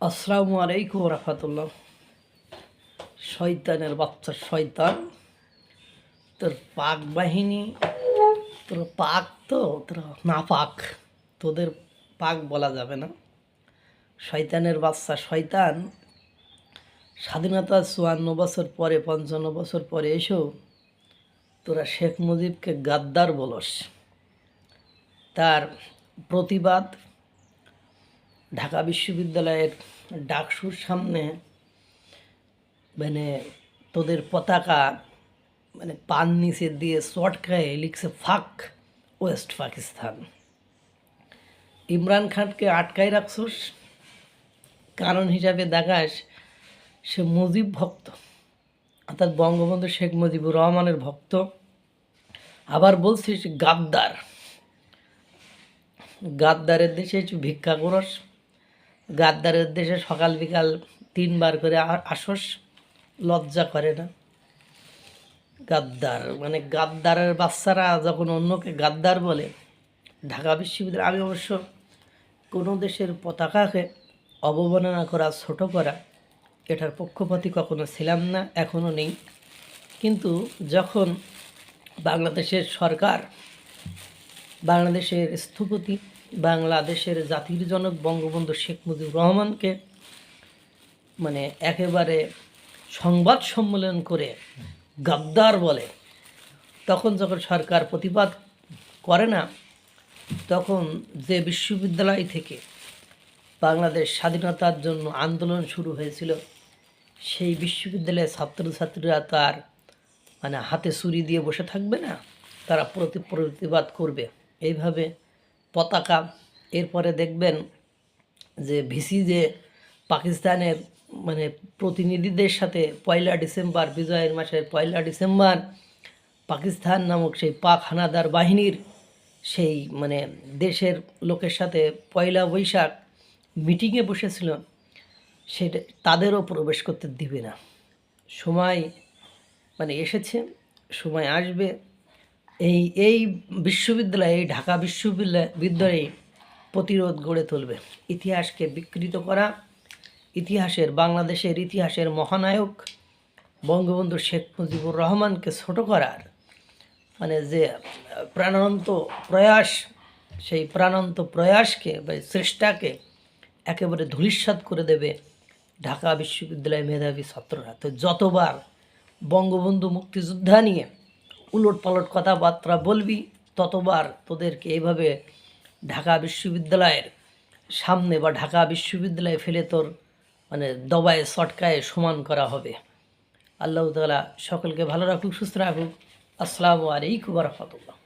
আসসালামু আলাইকুম রহমতুল্লাহ। শয়তানের বাচ্চা শয়তান, তোর পাক বাহিনী, তোর পাক তো, তোর না পাক, তোদের পাক বলা যাবে না। শয়তানের বাচ্চা শয়তান, স্বাধীনতা চুয়ান্ন বছর পরে, পঞ্চান্ন বছর পরে এসেও তোরা শেখ মুজিবকে গাদ্দার বলস। তার প্রতিবাদ ঢাকা বিশ্ববিদ্যালয়ের ডাকসুর সামনে মানে তোদের পতাকা মানে পান নিচে দিয়ে চটকায় লিখছে, ফাক ওয়েস্ট পাকিস্তান। ইমরান খানকে আটকায় রাখছোস, কারণ হিসাবে দেখাস সে মুজিব ভক্ত, অর্থাৎ বঙ্গবন্ধু শেখ মুজিবুর রহমানের ভক্ত। আবার বলছিস গাদ্দার, গাদ্দারের দেশে ভিক্ষা করস। গাদ্দারের দেশে সকাল বিকাল তিনবার করে আসস, লজ্জা করে না। গাদ্দার মানে গাদ্দারের বাচ্চারা যখন অন্যকে গাদ্দার বলে, ঢাকা বিশ্ববিদ্যালয় আমি অবশ্য কোনো দেশের পতাকাকে অবমাননা করা, ছোট করা, এটার পক্ষপাতী কখনো ছিলাম না এখনও নেই। কিন্তু যখন বাংলাদেশের সরকার, বাংলাদেশের স্থপতি বাংলাদেশের জাতির জনক বঙ্গবন্ধু শেখ মুজিবুর রহমানকে মানে একেবারে সংবাদ সম্মেলন করে গাদ্দার বলে। তখন যখন সরকার প্রতিবাদ করে না, তখন যে বিশ্ববিদ্যালয় থেকে বাংলাদেশ স্বাধীনতার জন্য আন্দোলন শুরু হয়েছিল, সেই বিশ্ববিদ্যালয়ের ছাত্রছাত্রীরা তার মানে হাতে ছুরি দিয়ে বসে থাকবে না, তারা প্রতি প্রতিবাদ করবে। এইভাবে পতাকা। এরপরে দেখবেন যে ভিসি যে পাকিস্তানের মানে প্রতিনিধিদের সাথে পয়লা ডিসেম্বর, বিজয়ের মাসের পয়লা ডিসেম্বর, পাকিস্তান নামক সেই পাক হানাদার বাহিনীর সেই মানে দেশের লোকের সাথে পয়লা বৈশাখ মিটিংয়ে বসেছিল, সেটা তাদেরও প্রবেশ করতে দিবে না। সময় মানে এসেছে, সময় আসবে। এই এই বিশ্ববিদ্যালয়ে, ঢাকা বিশ্ববিদ্যালয় বিদ্যালয়ে প্রতিরোধ গড়ে তুলবে। ইতিহাসকে বিকৃত করা, ইতিহাসের, বাংলাদেশের ইতিহাসের মহানায়ক বঙ্গবন্ধু শেখ মুজিবুর রহমানকে ছোট করার মানে যে প্রাণান্ত প্রয়াস, সেই প্রাণান্ত প্রয়াসকে বা চেষ্টাকে একেবারে ধূলিসাৎ করে দেবে ঢাকা বিশ্ববিদ্যালয়ের মেধাবী ছাত্ররা। তো যতবার বঙ্গবন্ধু মুক্তিযোদ্ধা নিয়ে উলট পালট কথাবার্তা বলবি, ততবার তোদেরকে এইভাবে ঢাকা বিশ্ববিদ্যালয়ের সামনে বা ঢাকা বিশ্ববিদ্যালয়ে ফেলে তোর মানে দবায়, সটকায় সমান করা হবে। আল্লাহ তালা সকলকে ভালো রাখুক, সুস্থ রাখুক। আসসালামু আলাইকুম রহমতুল্লাহ।